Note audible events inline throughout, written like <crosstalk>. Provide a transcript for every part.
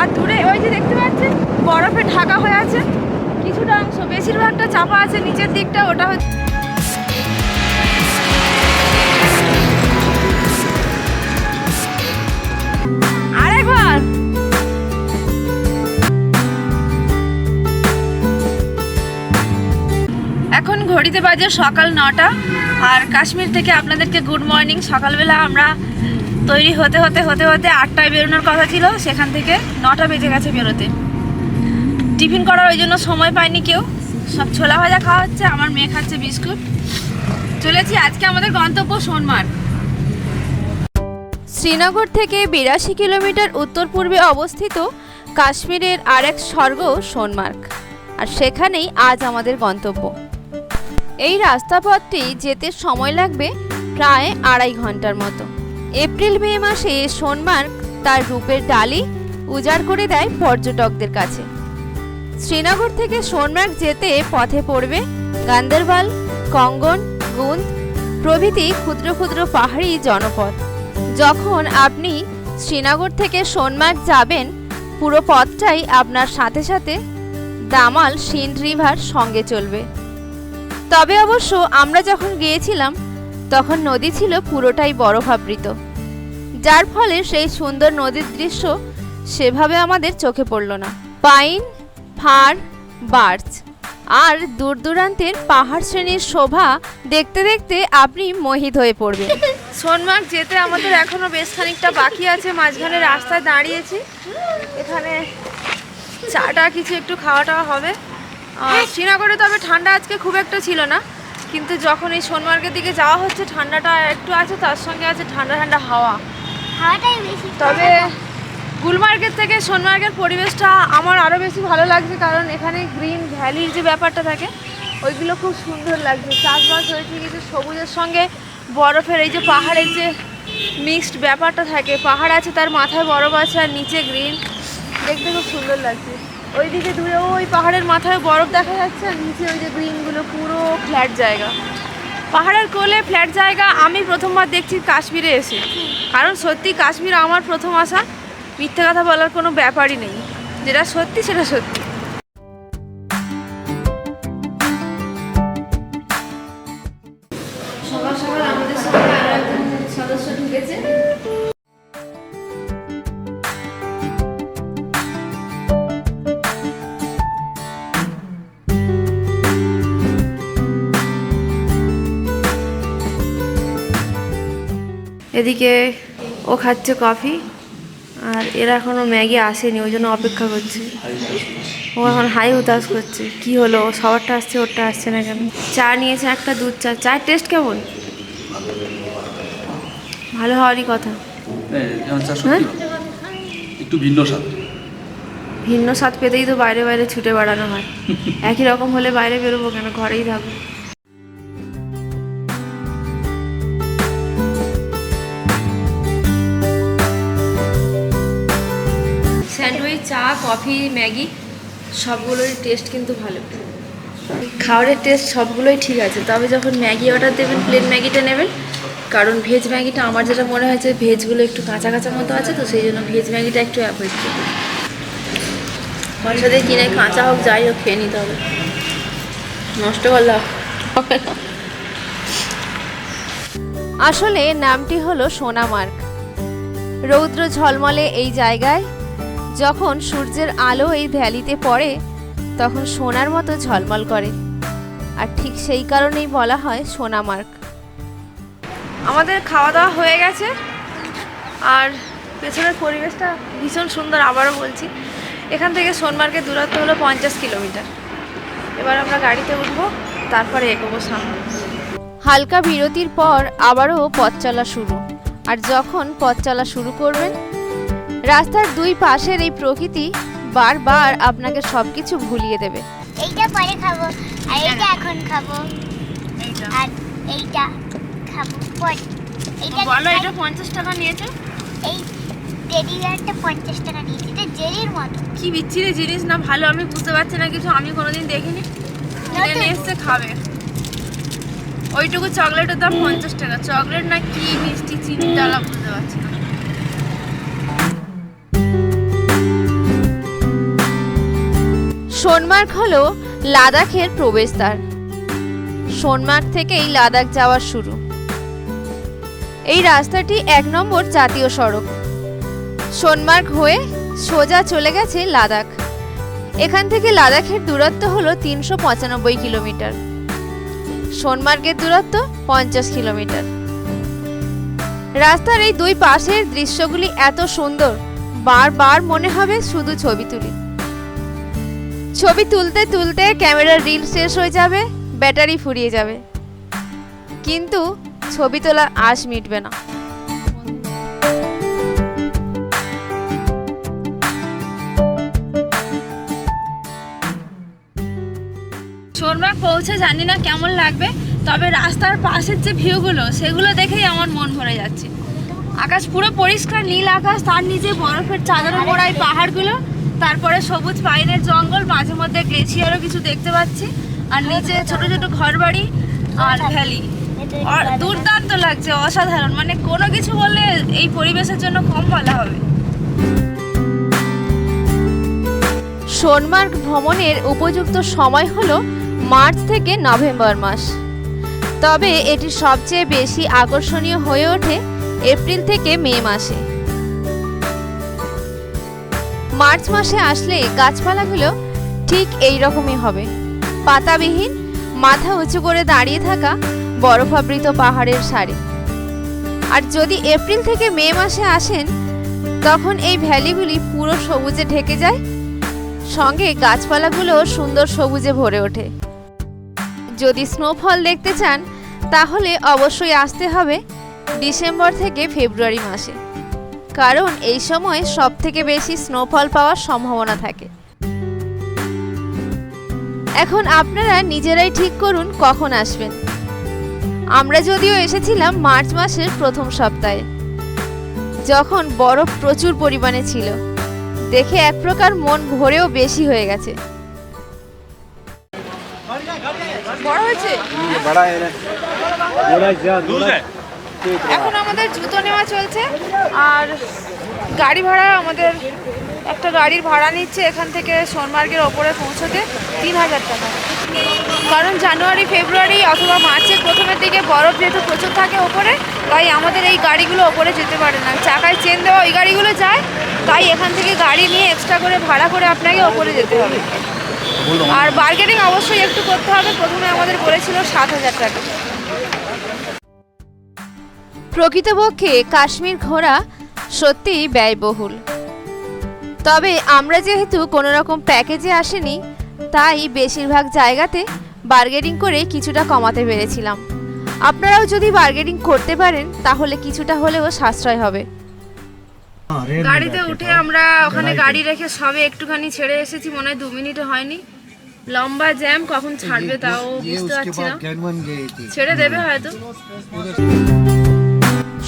আর দূরে ওই যে দেখতে পাচ্ছেন, বরফে ঢাকা হয়ে আছে। কিছুটা অংশ, বেশিরভাগটা চাপা আছে নিচের দিকটা, ওটা হচ্ছে এখন ঘড়িতে বাজে সকাল নটা, আর কাশ্মীর থেকে আপনাদেরকে গুড মর্নিং সকালবেলা আমরা তৈরি হতে হতে হতে হতে আটটায় বেরোনোর কথা ছিল, সেখান থেকে নটা বেজে গেছে বেরোতে। টিফিন করার ওই জন্য সময় পায়নি কেউ। সব ছোলা ভাজা খাওয়া হচ্ছে, আমার মেয়ে খাচ্ছে বিস্কুট। চলেছি আজকে আমাদের গন্তব্য সোনমার্গ। শ্রীনগর থেকে বিরাশি কিলোমিটার উত্তর পূর্বে অবস্থিত কাশ্মীরের আরেক স্বর্গ সোনমার্গ। আর সেখানেই আজ আমাদের গন্তব্য। এই রাস্তাপথটি যেতে সময় লাগবে প্রায় আড়াই ঘণ্টার মতো। এপ্রিল, মে মাসে সোনমার্গ তার রূপের ডালি উজাড় করে দেয় পর্যটকদের কাছে। শ্রীনগর থেকে সোনমার্গ যেতে পথে পড়বে গান্দারবাল কঙ্গন, গুন্দ প্রভৃতি ক্ষুদ্র ক্ষুদ্র পাহাড়ি জনপদ। যখন আপনি শ্রীনগর থেকে সোনমার্গ যাবেন, পুরো পথটাই আপনার সাথে সাথে দামাল সিন্ড রিভার সঙ্গে চলবে। তবে অবশ্য আমরা যখন গিয়েছিলাম, তখন নদী ছিল পুরোটাই বরফাবৃত। যার ফলে সেই সুন্দর নদীর দৃশ্য সেভাবে আমাদের চোখে পড়ল না। পাইন ফার বার্চ আর দূর দূরান্তের পাহাড় শ্রেণির শোভা দেখতে দেখতে আপনি মোহিত হয়ে পড়বেন। সোনমার্গ যেতে আমাদের এখনও বেশ খানিকটা বাকি আছে মাঝখানে রাস্তায় দাঁড়িয়েছি। এখানে চাটা কিছু একটু খাওয়া টাওয়া হবে আর শ্রীনগরে তবে ঠান্ডা আজকে খুব একটা ছিল না কিন্তু যখন এই সোনমার্গের দিকে যাওয়া হচ্ছে ঠান্ডাটা একটু আছে তার সঙ্গে আছে ঠান্ডা ঠান্ডা হাওয়া। তবে গুলমার্গের থেকে সোনমার্গের পরিবেশটা আমার আরও বেশি ভালো লাগছে কারণ এখানে গ্রিন ভ্যালির যে ব্যাপারটা থাকে ওইগুলো খুব সুন্দর লাগছে। চাষবাস হয়েছে কিছু সবুজের সঙ্গে বরফের এই যে পাহাড়ের যে মিক্সড ব্যাপারটা থাকে পাহাড় আছে তার মাথায় বরফ আছে আর নিচে গ্রিন দেখতে খুব সুন্দর লাগছে। ওইদিকে দূরে ওই পাহাড়ের মাথায় বরফ দেখা যাচ্ছে আর নিচে ওই যে গ্রিনগুলো পুরো ফ্ল্যাট জায়গা। পাহাড়ের কোলে ফ্ল্যাট জায়গা, আমি প্রথমবার দেখছি কাশ্মীরে এসে। কারণ সত্যি কাশ্মীর আমার প্রথম আসা। মিথ্যে কথা বলার কোনো ব্যাপারই নেই। যেটা সত্যি, সেটা সত্যি। এদিকে ও খাচ্ছে কফি আর এরা এখনও ম্যাগি আসেনি ওই জন্য অপেক্ষা করছে। ও এখন হাই হুতাশ করছে। কি হলো? ও সবারটা আসছে ওরটা আসছে না কেন? চা নিয়েছে একটা দুধ চা। চায়ের টেস্ট কেমন? ভালো হওয়ারই কথা। হ্যাঁ। একটু স্বাদ। ভিন্ন স্বাদ পেতেই তো বাইরে বাইরে ছুটে বেড়ানো হয়। <laughs> একই রকম হলে বাইরে বেরোবো কেন? ঘরেই থাকব। কফি, ম্যাগি সবগুলোর টেস্ট কিন্তু ভালো। খাবারের টেস্ট সবগুলোই ঠিক আছে, তবে যখন ম্যাগি অর্ডার দেবেন প্লেন ম্যাগিটা নেবেন, কারণ ভেজ ম্যাগিটা আমার যেটা মনে হয়েছে ভেজগুলো একটু কাঁচা কাঁচা মতো আছে তো, সেই জন্য ভেজ ম্যাগিটা একটু অ্যাভয়েড করবেন পয়সা দিয়ে কিনে কাঁচা হোক, যাই হোক, খেয়ে নিতে হবে। নষ্ট করলে আসলে নামটি হলো সোনামার্গ। রৌদ্র ঝলমলে এই জায়গায় যখন সূর্যের আলো এই ভ্যালিতে পড়ে তখন সোনার মতো ঝলমল করে। আর ঠিক সেই কারণেই বলা হয় সোনামার্গ আমাদের খাওয়া দাওয়া হয়ে গেছে। আর পেছনের পরিবেশটা ভীষণ সুন্দর আবারও বলছি। এখান থেকে সোনমার্গের দূরত্ব হলো পঞ্চাশ কিলোমিটার। এবার আমরা গাড়িতে উঠবো তারপরে এগোবো সামনে। হালকা বিরতির পর আবারও পথ চলা শুরু। আর যখন পথ চলা শুরু করবেন রাস্তার দুই পাশের এই প্রকৃতি বারবার আপনাকে সব কিছু ভুলিয়ে দেবে। এইটা পরে খাব আর এইটা এখন খাব। আর এইটা খাব পরে। এইটা বলো এটা পঞ্চাশ টাকা নিয়েছে? এই টেডি বিয়ারটা পঞ্চাশ টাকা নিয়েছে এটা জেলির মতো। কি বিচ্ছিরি জিনিস না ভালো আমি বুঝতে পারছি না কিছু আমি কোনোদিন দেখিনি। কিনে নিয়ে এসছে খাবে। ওইটুকু চকলেটের দাম পঞ্চাশ টাকা। চকলেট না কি মিষ্টি চিনি ডালা বুঝতে পারছি না। সোনমার্গ হল লাদাখের প্রবেশদ্বার। সোনমার্গ থেকেই লাদাখ যাওয়ার শুরু। এই রাস্তাটি এক নম্বর জাতীয় সড়ক। সোনমার্গ হয়ে সোজা চলে গেছে লাদাখ। এখান থেকে লাদাখের দূরত্ব হলো তিনশো পঁচানব্বই কিলোমিটার। সোনমার্গের দূরত্ব পঞ্চাশ কিলোমিটার। রাস্তার এই দুই পাশের দৃশ্যগুলি এত সুন্দর, বারবার মনে হবে শুধু ছবি তুলি। ছবি তুলতে তুলতে ক্যামেরার রিল শেষ হয়ে যাবে, ব্যাটারি ফুরিয়ে যাবে। কিন্তু ছবি তোলা আশ মিটবে না। সোনমার্গ পৌঁছে জানি না কেমন লাগবে, তবে রাস্তার পাশের যে ভিউগুলো, সেগুলো দেখেই আমার মন ভরে যাচ্ছে। আকাশ পুরো পরিষ্কার, নীল আকাশ, তার নিচে বরফের চাদরে মোড়া এই পাহাড়গুলো তারপরে সবুজ পাইনের জঙ্গল, মাঝে মধ্যে গ্লেছিয়ারও কিছু দেখতে পাচ্ছি। আর নিচে ছোট ছোট ঘরবাড়ি আর ভ্যালি। দুর্দান্ত লাগছে, অসাধারণ। মানে কোনো কিছু বললে এই পরিবেশের জন্য কম বলা হবে। সোনমার্গ ভ্রমণের উপযুক্ত সময় হলো মার্চ থেকে নভেম্বর মাস। তবে এটি সবচেয়ে বেশি আকর্ষণীয় হয়ে ওঠে এপ্রিল থেকে মে মাসে। মার্চ মাসে আসলে গাছপালাগুলো ঠিক এই রকমই হবে। পাতাবিহীন, মাথা উঁচু করে দাঁড়িয়ে থাকা বরফাবৃত পাহাড়ের সারি। আর যদি এপ্রিল থেকে মে মাসে আসেন, তখন এই ভ্যালিগুলি পুরো সবুজে ঢেকে যায়। সঙ্গে গাছপালাগুলো সুন্দর সবুজে ভরে ওঠে। যদি স্নোফল দেখতে চান, তাহলে অবশ্যই আসতে হবে ডিসেম্বর থেকে ফেব্রুয়ারি মাসে। কারণ এই সময় সব থেকে বেশি স্নোফল পাওয়ার সম্ভাবনা থাকে। এখন আপনারা নিজেরাই ঠিক করুন কখন আসবেন। আমরা যদিও এসেছিলাম মার্চ মাসের প্রথম সপ্তাহে। যখন বরফ প্রচুর পরিমাণে ছিল। দেখে এক প্রকার মন ভরেও বেশি হয়ে গেছে। বড় হয়েছে? এখন আমাদের জুতো নেওয়া চলছে আর গাড়ি ভাড়া আমাদের একটা গাড়ির ভাড়া নিচ্ছে এখান থেকে সোনমার্গের ওপরে পৌঁছতে তিন হাজার টাকা। কারণ জানুয়ারি ফেব্রুয়ারি অথবা মার্চের প্রথমের দিকে বরফ যেহেতু প্রচুর থাকে ওপরে তাই আমাদের এই গাড়িগুলো ওপরে যেতে পারে না। চাকায় চেন দেওয়া ওই গাড়িগুলো যায় তাই এখান থেকে গাড়ি নিয়ে এক্সট্রা করে ভাড়া করে আপনাকে ওপরে যেতে হবে। আর বার্গেনিং অবশ্যই একটু করতে হবে। প্রথমে আমাদের বলেছিল সাত হাজার টাকা। প্রকৃতপক্ষে কাশ্মীর ঘোরা সত্যিই ব্যয়বহুল তবে আমরা যেহেতু কোনো রকম প্যাকেজে আসেনি তাই বেশিরভাগ জায়গাতে বার্গেনিং করে কিছুটা কমাতে পেরেছিলাম আপনারাও যদি বার্গেনিং করতে পারেন তাহলে কিছুটা হলেও সাশ্রয় হবে গাড়িতে উঠে আমরা ওখানে গাড়ি রেখে সবে একটুখানি ছেড়ে এসেছি মনে হয় দু মিনিটও হয়নি লম্বা জ্যাম কখন ছাড়বে তাও বুঝতে পারছি না ছেড়ে দেবে হয়তো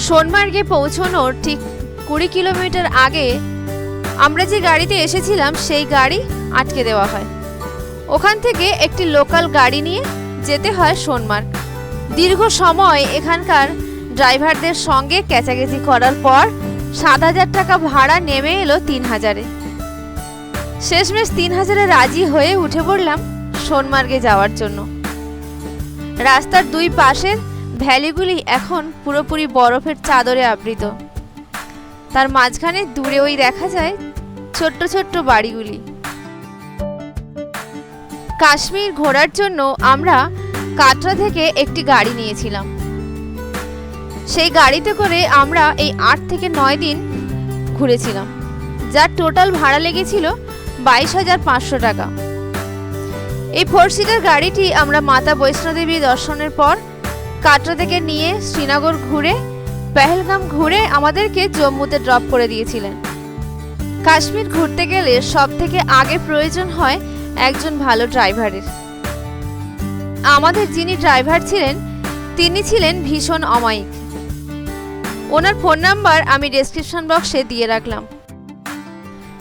সোনমার্গে পৌঁছানোর ঠিক কুড়ি কিলোমিটার আগে আমরা যে গাড়িতে এসেছিলাম, সেই গাড়ি আটকে দেওয়া হয়। ওখান থেকে একটি লোকাল গাড়ি নিয়ে যেতে হয় সোনমার্গ। দীর্ঘ সময় এখানকার ড্রাইভারদের সঙ্গে ক্যাচাকেচি করার পর সাত হাজার টাকা ভাড়া নেমে এলো তিন হাজারে। শেষমেশ তিন হাজারে রাজি হয়ে উঠে পড়লাম সোনমার্গে যাওয়ার জন্য। রাস্তার দুই পাশের ভ্যালিগুলি এখন পুরোপুরি বরফের চাদরে আবৃত। তার মাঝখানে দূরে ওই দেখা যায় ছোট্ট ছোট্ট বাড়িগুলি। কাশ্মীর ঘোরার জন্য আমরা কাটরা থেকে একটি গাড়ি নিয়েছিলাম। সেই গাড়িতে করে আমরা এই আট থেকে নয় দিন ঘুরেছিলাম, যার টোটাল ভাড়া লেগেছিল বাইশ হাজার পাঁচশো টাকা। এই ফোর সিটার গাড়িটি আমরা মাতা বৈষ্ণোদেবী দর্শনের পর কাটরা থেকে নিয়ে শ্রীনগর ঘুরে, পেহেলগাম ঘুরে আমাদেরকে জম্মুতে ড্রপ করে দিয়েছিলেন। কাশ্মীর ঘুরতে গেলে সব থেকে আগে প্রয়োজন হয় একজন ভালো ড্রাইভারের। আমাদের যিনি ড্রাইভার ছিলেন, তিনি ছিলেন ভীষণ অমায়িক। ওনার ফোন নাম্বার আমি ডেসক্রিপশন বক্সে দিয়ে রাখলাম।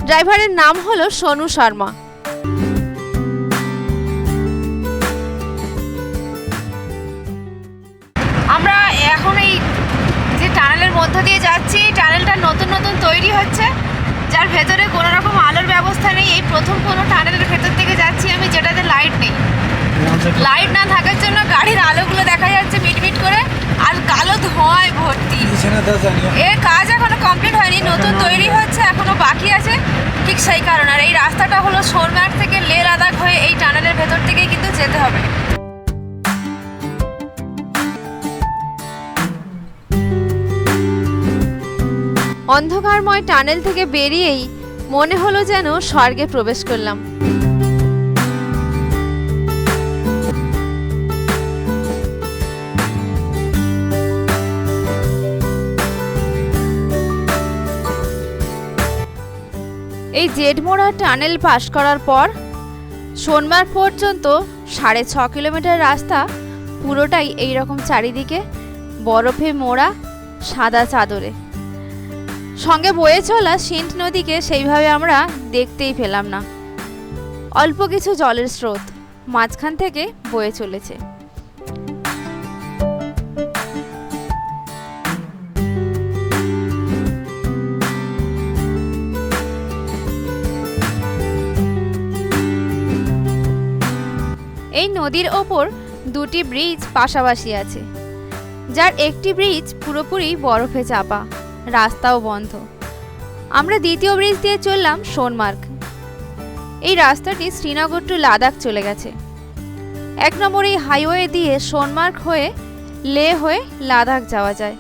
ড্রাইভারের নাম হলো সোনু শর্মা। দিয়ে যাচ্ছি, টানেলটা নতুন নতুন তৈরি হচ্ছে, যার ভেতরে কোনো রকম আলোর ব্যবস্থা নেই। এই প্রথম কোনো টানেলের ভেতর থেকে যাচ্ছি আমি, যেটাতে লাইট নেই। লাইট না থাকার জন্য গাড়ির আলোগুলো দেখা যাচ্ছে মিটমিট করে, আর কালো ধোঁয়ায় ভর্তি। এ কাজ এখনও কমপ্লিট হয়নি, নতুন তৈরি হচ্ছে, এখনও বাকি আছে। ঠিক সেই কারণ। আর এই রাস্তাটা হলো সোরমার্গ থেকে লে লাদাখ হয়ে এই টানেলের ভেতর থেকে কিন্তু যেতে হবে। অন্ধকারময় টানেল থেকে বেরিয়েই মনে হলো যেন স্বর্গে প্রবেশ করলাম। এই জেডমোড়া টানেল পাস করার পর সোনমার্গ পর্যন্ত সাড়ে ছ কিলোমিটার রাস্তা পুরোটাই এই রকম চারিদিকে বরফে মোড়া সাদা চাদরে। সঙ্গে বয়ে চলা সিন্ট নদীকে সেইভাবে আমরা দেখতেই পেলাম না। অল্প কিছু জলের স্রোত মাঝখান থেকে বয়ে চলেছে। এই নদীর ওপর দুটি ব্রিজ পাশাপাশি আছে, যার একটি ব্রিজ পুরোপুরি বরফে চাপা। রাস্তাও বন্ধ। আমরা দ্বিতীয় ব্রিজ দিয়ে চললাম সোনমার্গ। এই রাস্তাটি শ্রীনগর টু লাদাখ চলে গেছে। এক নম্বর এই হাইওয়ে দিয়ে সোনমার্গ হয়ে লে হয়ে লাদাখ যাওয়া যায়।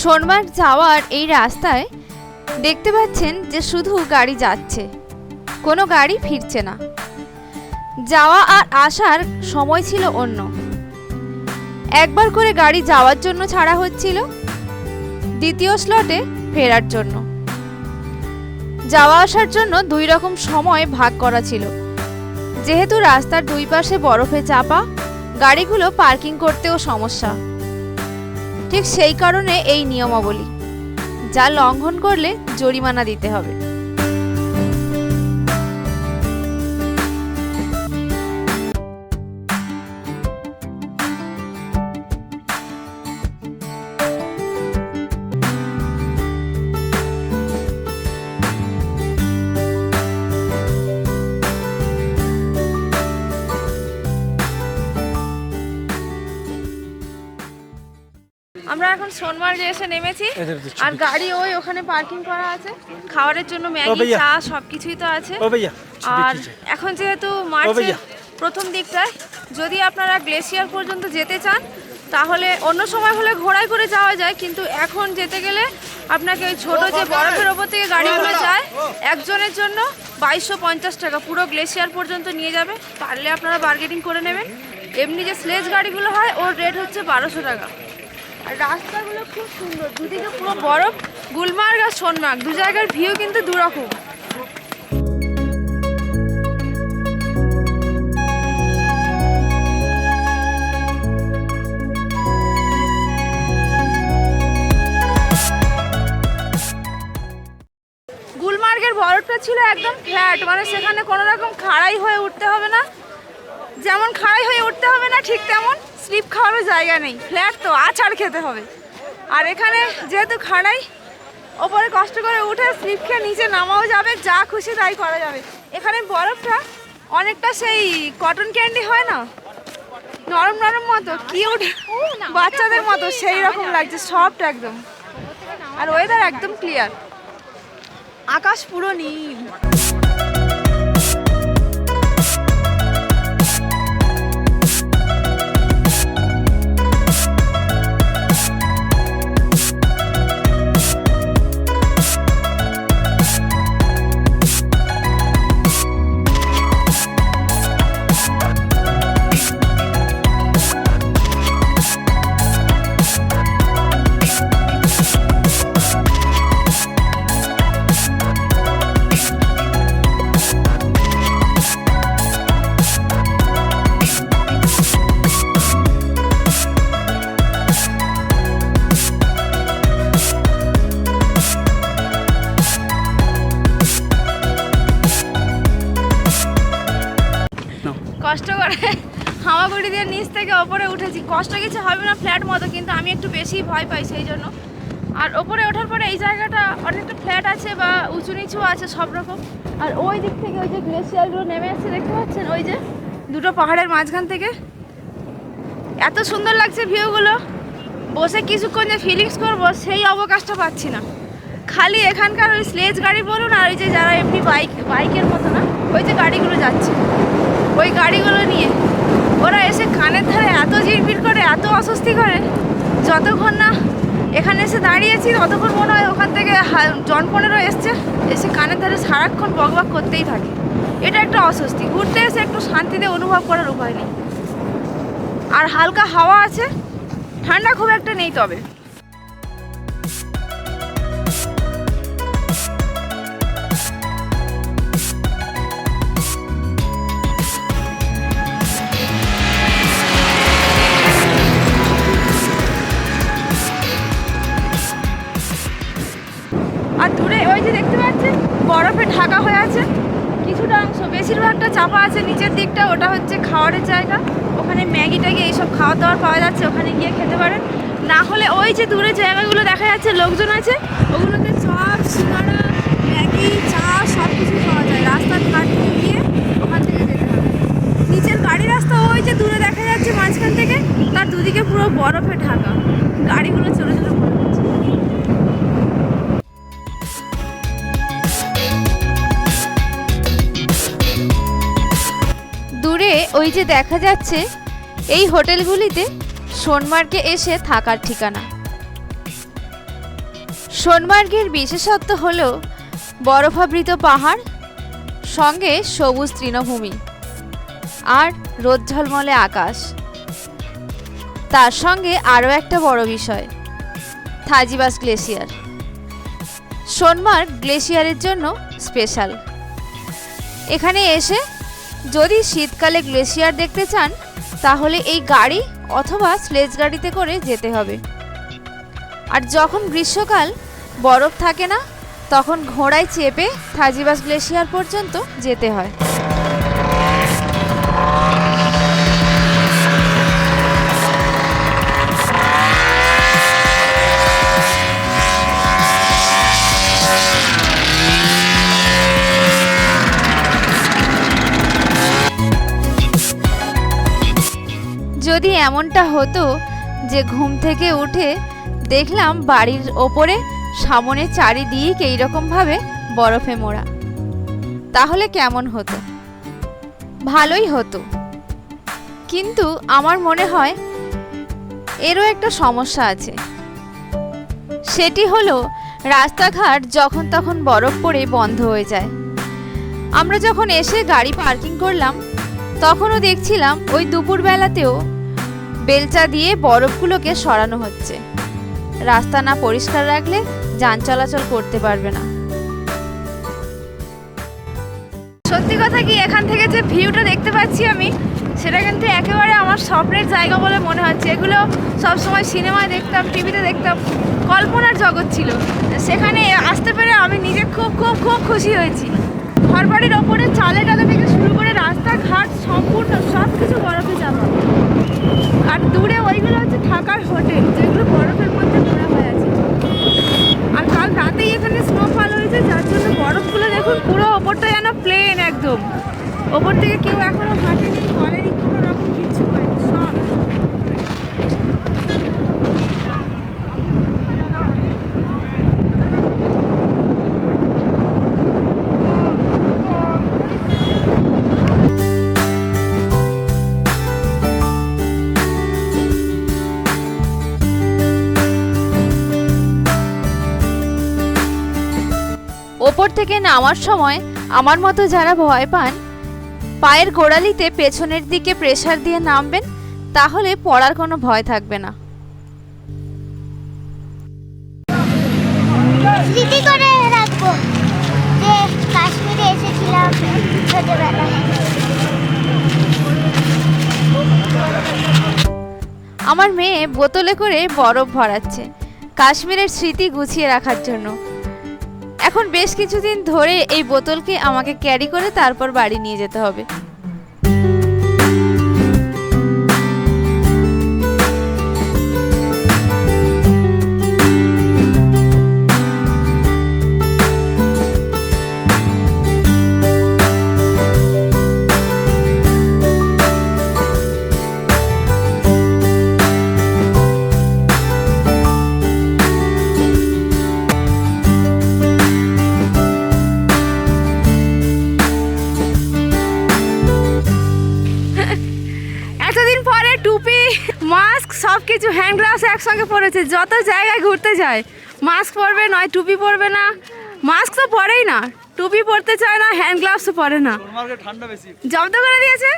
সোনমার্গ যাওয়ার এই রাস্তায় দেখতে পাচ্ছেন যে শুধু গাড়ি যাচ্ছে। কোনো গাড়ি ফিরছে না। যাওয়া আর আসার সময় ছিল অন্য। একবার করে গাড়ি যাওয়ার জন্য ছাড়া হচ্ছিল, দ্বিতীয় স্লটে ফেরার জন্য। যাওয়া আসার জন্য দুই রকম সময় ভাগ করা ছিল। যেহেতু রাস্তার দুই পাশে বরফে চাপা, গাড়িগুলো পার্কিং করতেও সমস্যা। ঠিক সেই কারণে এই নিয়মাবলী, যা লঙ্ঘন করলে জরিমানা দিতে হবে। যে এসে নেমেছি। আর গাড়ি ওই ওখানে পার্কিং করা আছে। খাওয়ারের জন্য ম্যাগি চা সবকিছুই তো আছে। আর এখন যেহেতু মার্চের প্রথম দিকটায় যদি আপনারা গ্লেসিয়ার পর্যন্ত যেতে চান তাহলে অন্য সময় হলে ঘোড়ায় করে যাওয়া যায় কিন্তু এখন যেতে গেলে আপনাকে ওই ছোট যে বরফের ওপর থেকে গাড়িগুলো যায় একজনের জন্য বাইশশো পঞ্চাশ টাকা। পুরো গ্লেসিয়ার পর্যন্ত নিয়ে যাবে। পারলে আপনারা বার্গেটিং করে নেবেন। এমনি যে স্লেজ গাড়িগুলো হয় ওর রেট হচ্ছে বারোশো টাকা। রাস্তাগুলো খুব সুন্দর। দুদিকে পুরো বরফ, গুলমার্গ আর সোনমার্গ। দু জায়গার ভিউ কিন্তু দুরকম। গুলমার্গের বরফটা ছিল একদম ফ্ল্যাট মানে সেখানে কোনো রকম খাড়াই হয়ে উঠতে হবে না। যেমন খাড়াই হয়ে উঠতে হবে না ঠিক তেমন, স্লিপ খাওয়ারও জায়গা নেই, ফ্ল্যাট তো আছাড় খেতে হবে। আর এখানে যেহেতু খাড়াই, ওপরে কষ্ট করে উঠে স্লিপ খেয়ে নিচে নামাও যাবে, যা খুশি তাই করা যাবে। এখানে বরফটা অনেকটা সেই কটন ক্যান্ডি হয় না? নরম নরম মতো কিউট বাচ্চাদের মতো, সেই রকম লাগছে সফট একদম। আর ওয়েদার একদম ক্লিয়ার আকাশ পুরো নীল। বেশি ভয় পাই সেই জন্য। আর ওপরে ওঠার পরে এই জায়গাটা অনেকটা ফ্ল্যাট আছে বা উঁচু নিচু আছে সব রকম। আর ওই দিক থেকে ওই যে গ্লেসিয়ারগুলো নেমে আসছে, দেখতে পাচ্ছেন? ওই যে দুটো পাহাড়ের মাঝখান থেকে। এত সুন্দর লাগছে ভিউগুলো বসে কিছুক্ষণ যে ফিলিংস করব, সেই অবকাশটা পাচ্ছি না। খালি এখানকার ওই স্লেজ গাড়ি বলুন আর ওই যে যারা এমনি বাইক বাইকের মতো না, ওই যে গাড়িগুলো যাচ্ছে। ওই গাড়িগুলো নিয়ে ওরা এসে কানের ধারে এত জিরপির করে, এত অস্বস্তি করে যতক্ষণ না এখানে এসে দাঁড়িয়েছি, ততক্ষণ মনে হয় ওখান থেকে জন পনেরো এসছে, এসে কানের ধারে সারাক্ষণ বকবক করতেই থাকে। এটা একটা অস্বস্তি। ঘুরতে এসে একটু শান্তিতে অনুভব করার উপায় নেই। আর হালকা হাওয়া আছে, ঠান্ডা খুব একটা নেই তবে। ওই যে দেখতে পাচ্ছেন, বরফে ঢাকা হয়ে আছে। কিছুটা অংশ, বেশিরভাগটা চাপা আছে নিচের দিকটা, ওটা হচ্ছে খাওয়ারের জায়গা। ওখানে ম্যাগি ট্যাগি এইসব খাওয়ার দাওয়ার পাওয়া যাচ্ছে, ওখানে গিয়ে খেতে পারেন। না হলে ওই যে দূরে জায়গাগুলো দেখা যাচ্ছে, লোকজন আছে, ওগুলোতে চপ সিঙ্গাড়া ম্যাগি, চা সব কিছু পাওয়া যায়। রাস্তার ঘাট থেকে গিয়ে ওখান থেকে যেতে হবে। নিচের গাড়ি রাস্তা ওই যে দূরে দেখা যাচ্ছে মাঝখান থেকে, তার দুদিকে পুরো বরফে ঢাকা। গাড়িগুলো ছোটো ছোটো মনে হচ্ছে ওই যে দেখা যাচ্ছে, এই হোটেলগুলিতে সোনমার্গে এসে থাকার ঠিকানা। সোনমার্গের বিশেষত্ব হল বরফাবৃত পাহাড়, সঙ্গে সবুজ তৃণভূমি, আর রোদ ঝলমলে আকাশ। তার সঙ্গে আরও একটা বড় বিষয়, থাজিবাস গ্লেসিয়ার সোনমার্গ গ্লেসিয়ারের জন্য স্পেশাল। এখানে এসে যদি শীতকালে গ্লেশিয়ার দেখতে চান, তাহলে এই গাড়ি অথবা স্লেজ গাড়িতে করে যেতে হবে। আর যখন গ্রীষ্মকাল, বরফ থাকে না, তখন ঘোড়ায় চেপে থাজিবাস গ্লেশিয়ার পর্যন্ত যেতে হয়। এমনটা হতো যে ঘুম থেকে উঠে দেখলাম বাড়ির ওপরে সামনে চারিদিক এইরকমভাবে বরফে মোড়া। তাহলে কেমন হতো? ভালোই হতো। কিন্তু আমার মনে হয় এরও একটা সমস্যা আছে। সেটি হলো রাস্তাঘাট যখন তখন বরফ পড়ে বন্ধ হয়ে যায়। আমরা যখন এসে গাড়ি পার্কিং করলাম, তখনও দেখছিলাম ওই দুপুরবেলাতেও বেলচা দিয়ে বরফগুলোকে সরানো হচ্ছে। রাস্তা না পরিষ্কার রাখলে যান চলাচল করতে পারবে না। সত্যি কথা কি, এখান থেকে যে ভিউটা দেখতে পাচ্ছি আমি, সেটা কিন্তু একেবারে আমার স্বপ্নের জায়গা বলে মনে হচ্ছে। এগুলো সবসময় সিনেমায় দেখতাম, টিভিতে দেখতাম, কল্পনার জগৎ ছিল। সেখানে আসতে পেরে আমি নিজে খুব খুব খুব খুশি হয়েছি। ঘরবাড়ির ওপরে চালে টালে থেকে শুরু করে রাস্তাঘাট সম্পূর্ণ সব কিছু বরফে যাওয়া আর দূরে ওইগুলো হচ্ছে থাকার হোটেল, যেগুলো বরফের মধ্যে ঘোরা হয়ে আছে। আর কাল রাতেই এখানে স্নোফল হয়েছে, যার জন্য বরফগুলো দেখুন পুরো ওপরটা যেন প্লেন একদম। ওপর থেকে কেউ এখনও হাঁটেনি কলেরই কোনো রকম কিছু সব। ওপর থেকে নামার সময় আমার মতো যারা ভয় পান পায়ের গোড়ালিতে পেছনের দিকে প্রেশার দিয়ে নামবেন তাহলে পড়ার কোনো ভয় থাকবে না। স্মৃতি করে রাখব যে কাশ্মীরে এসেছিলাম ছোটবেলায়। আমার মেয়ে বোতলে করে বরফ ভরাচ্ছে কাশ্মীরের স্মৃতি গুছিয়ে রাখার জন্য। এখন বেশ কিছুদিন ধরে এই বোতলকে আমাকে ক্যারি করে তারপর বাড়ি নিয়ে যেতে হবে। একসঙ্গে পড়েছে যত জায়গায় ঘুরতে যায়। মাস্ক পরবে নয় টুপি পরবে না। মাস্ক তো পরেই না। টুপি পরতে চায় না হ্যান্ড গ্লাভসও পরে না। ঠান্ডা বেশি। জব্দ করে দিয়েছে?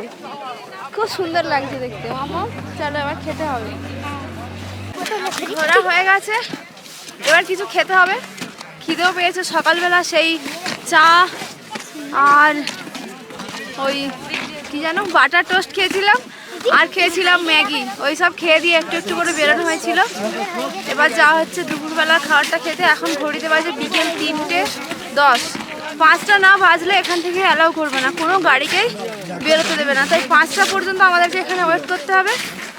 বানিয়েছে খুব সুন্দর লাগছে দেখতে। মামা, চলো এবার খেতে হবে। ঘোরা হয়ে গেছে। এবার কিছু খেতে হবে। খিদেও পেয়েছে সকালবেলা সেই চা আর ওই কি জানো বাটার টোস্ট খেয়েছিলাম আর খেয়েছিলাম ম্যাগি। ওই সব খেয়ে দিয়ে একটু একটু করে বেরোনো হয়েছিল। এবার যা হচ্ছে দুপুরবেলার খাবারটা খেতে। এখন ঘড়িতে বাজে বিকেল তিনটে দশ। পাঁচটা না বাজলে এখান থেকে অ্যালাউ করবে না। কোনো গাড়িকেই বেরোতে দেবে না। তাই পাঁচটা পর্যন্ত আমাদেরকে এখানে ওয়েট করতে হবে।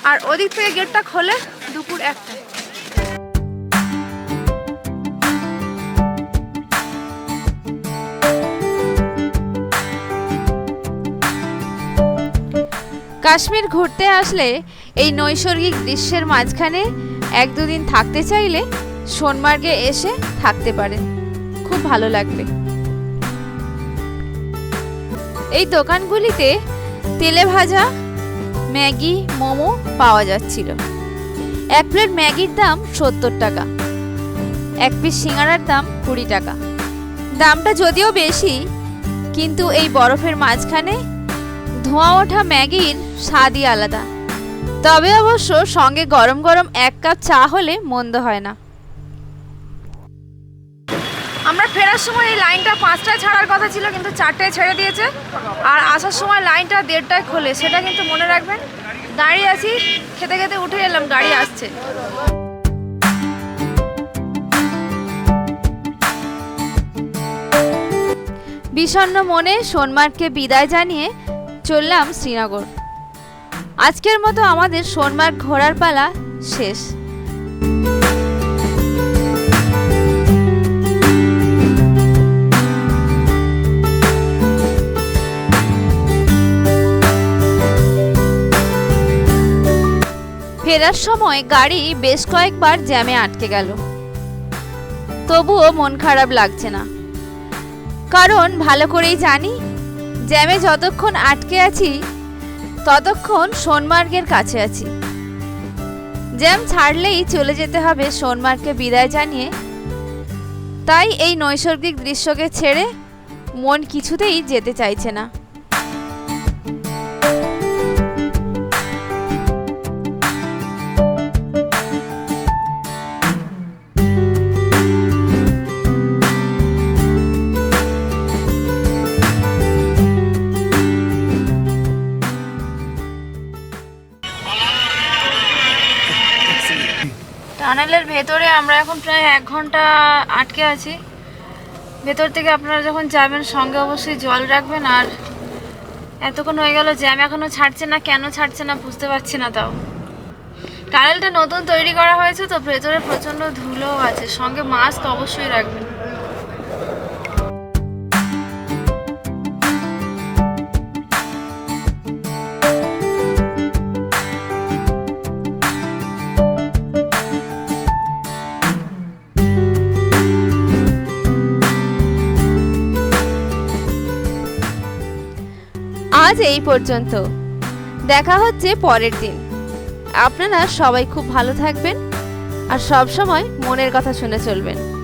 আর ওদিক থেকে গেটটা খোলে দুপুর একটা। কাশ্মীর ঘুরতে আসলে এই নৈসর্গিক দৃশ্যের মাঝখানে এক দুদিন থাকতে চাইলে সোনমার্গে এসে থাকতে পারেন। খুব ভালো লাগবে। এই দোকানগুলিতে তেলে ভাজা, ম্যাগি, মোমো পাওয়া যাচ্ছিল। এক প্লেট ম্যাগির দাম সত্তর টাকা। এক পিস সিঙ্গারার দাম কুড়ি টাকা। দামটা যদিও বেশি, কিন্তু এই বরফের মাঝখানে ধোঁয়া ওঠা ম্যাগির স্বাদই আলাদা। তবে অবশ্য সঙ্গে গরম গরম এক কাপ চা হলে মন্দ হয় না। আমরা ফেরার সময় এই লাইনটা পাঁচটায় ছাড়ার কথা ছিল, কিন্তু চারটায় ছেড়ে দিয়েছে। আর আসার সময় লাইনটা দেড়টায় খোলে, সেটা কিন্তু মনে রাখবেন। দাঁড়িয়ে আছি, খেতে খেতে উঠে এলাম, গাড়ি আসছে। বিষণ্ণ মনে সোনমার্গকে বিদায় জানিয়ে চললাম শ্রীনগর। আজকের মতো আমাদের সোনমার্গ ঘোরার পালা শেষ। ফেরার সময় গাড়ি বেশ কয়েকবার জ্যামে আটকে গেল। তবুও মন খারাপ লাগছে না। কারণ ভালো করেই জানি, জ্যামে যতক্ষণ আটকে আছি, ততক্ষণ সোনমার্গের কাছে আছি। জ্যাম ছাড়লেই চলে যেতে হবে সোনমার্গকে বিদায় জানিয়ে। তাই এই নৈসর্গিক দৃশ্যকে ছেড়ে মন কিছুতেই যেতে চাইছে না। টানেলের ভেতরে আমরা এখন প্রায় এক ঘণ্টা আটকে আছি। ভেতর থেকে আপনারা যখন যাবেন, সঙ্গে অবশ্যই জল রাখবেন আর এতক্ষণ হয়ে গেল, জ্যাম এখনও ছাড়ছে না, কেন ছাড়ছে না বুঝতে পারছি না তাও। টানেলটা নতুন তৈরি করা হয়েছে তো ভেতরে প্রচণ্ড ধুলোও আছে, সঙ্গে মাস্ক অবশ্যই রাখবেন। আজ এই পর্যন্ত। দেখা হচ্ছে পরের দিন। আপনারা সবাই খুব ভালো থাকবেন আর সব সময় মনের কথা শুনে চলবেন।